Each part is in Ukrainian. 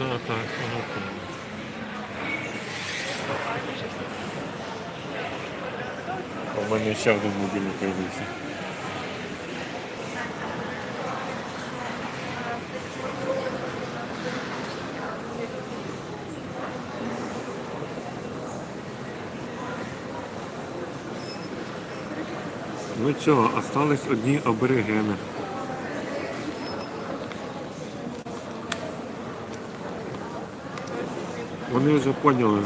Так, воно. У мене ще один мобільний появився. Ну чого, остались одні аборигени. Вони вже поняли,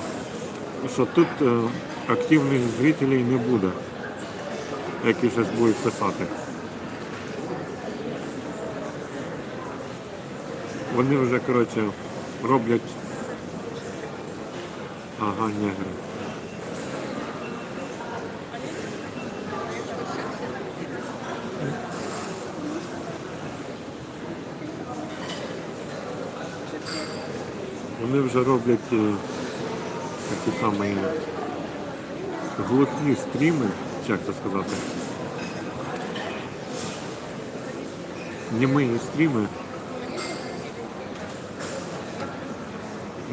що тут е, активних зрителей не буде, які щось будуть писати. Вони вже, коротше, роблять ага, негри. Вони вже роблять е, такі самі глухі стріми, як це сказати. Німі стріми.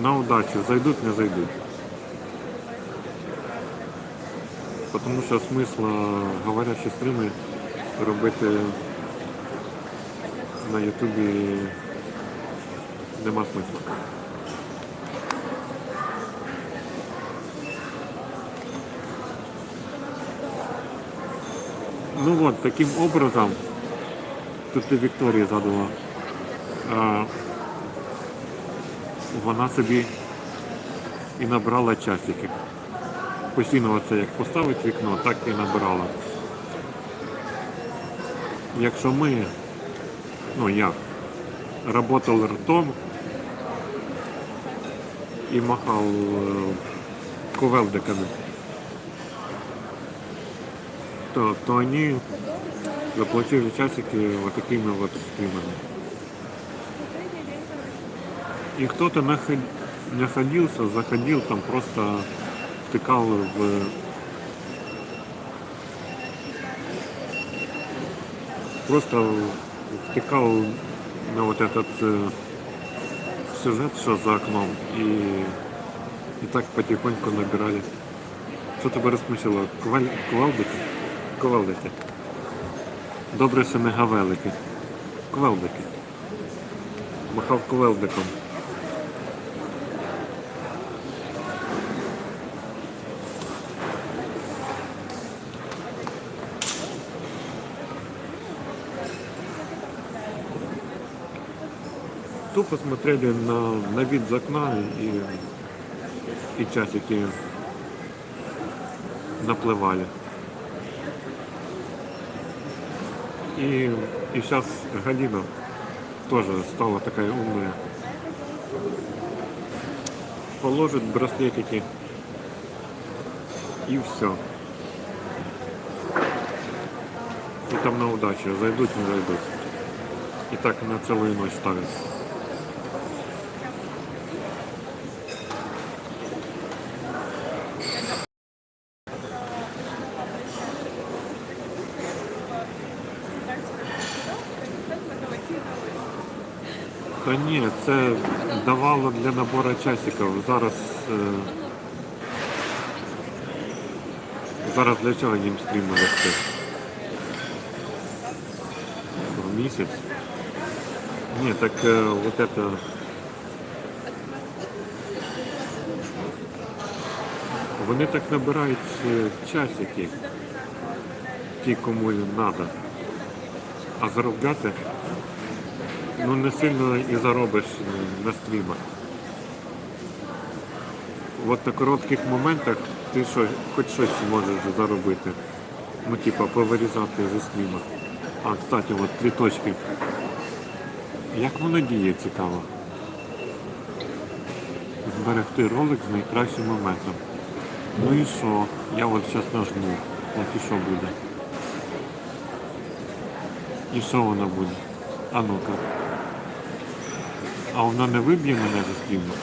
На удачу, зайдуть, не зайдуть. Тому що смисла говорячі стріми робити на Ютубі нема смисла. Ну вот, таким образом, тут і Вікторія задала, а, вона собі і набрала часики. Постійно оце як поставить вікно, так і набирала. Якщо ми, ну я, работал ртом і махав е, ковелдиками, то, то они заплатили часики вот такими вот стримами. И кто-то наход- находился, заходил, там просто втыкал в просто втыкал на вот этот э, сюжет, что за окном, и, и так потихоньку набирали. Що тебе розсмішило? Коваль... Ковалдики? Ковалдики. Добре, що не гавелики. Ковалдики. Махав ковалдиком. Тупо смотрели на, на вид з окна и, и часики напливали. И, и сейчас Галина тоже стала такая умная. Положит браслетики и все. И там на удачу, зайдут, не зайдут. И так на целую ночь ставят. Та ні, це давало для набору часиків. Зараз. Е... Зараз для чого їм стріми вести? В місяць? Ні, так е, вот это. Вони так набирають е, часики, ті, кому треба. А заробляти ну не сильно і заробиш на стрімах. От на коротких моментах ти що, хоч щось можеш заробити. Ну, типа, повирізати зі стріма. А, кстати, от три точки. Як воно діє цікаво? Зберегти ролик з найкращим моментом. Ну і що? Я от зараз нажму. От і що буде? І що воно буде? А ну-ка. А вона не виб'є мене за стріму?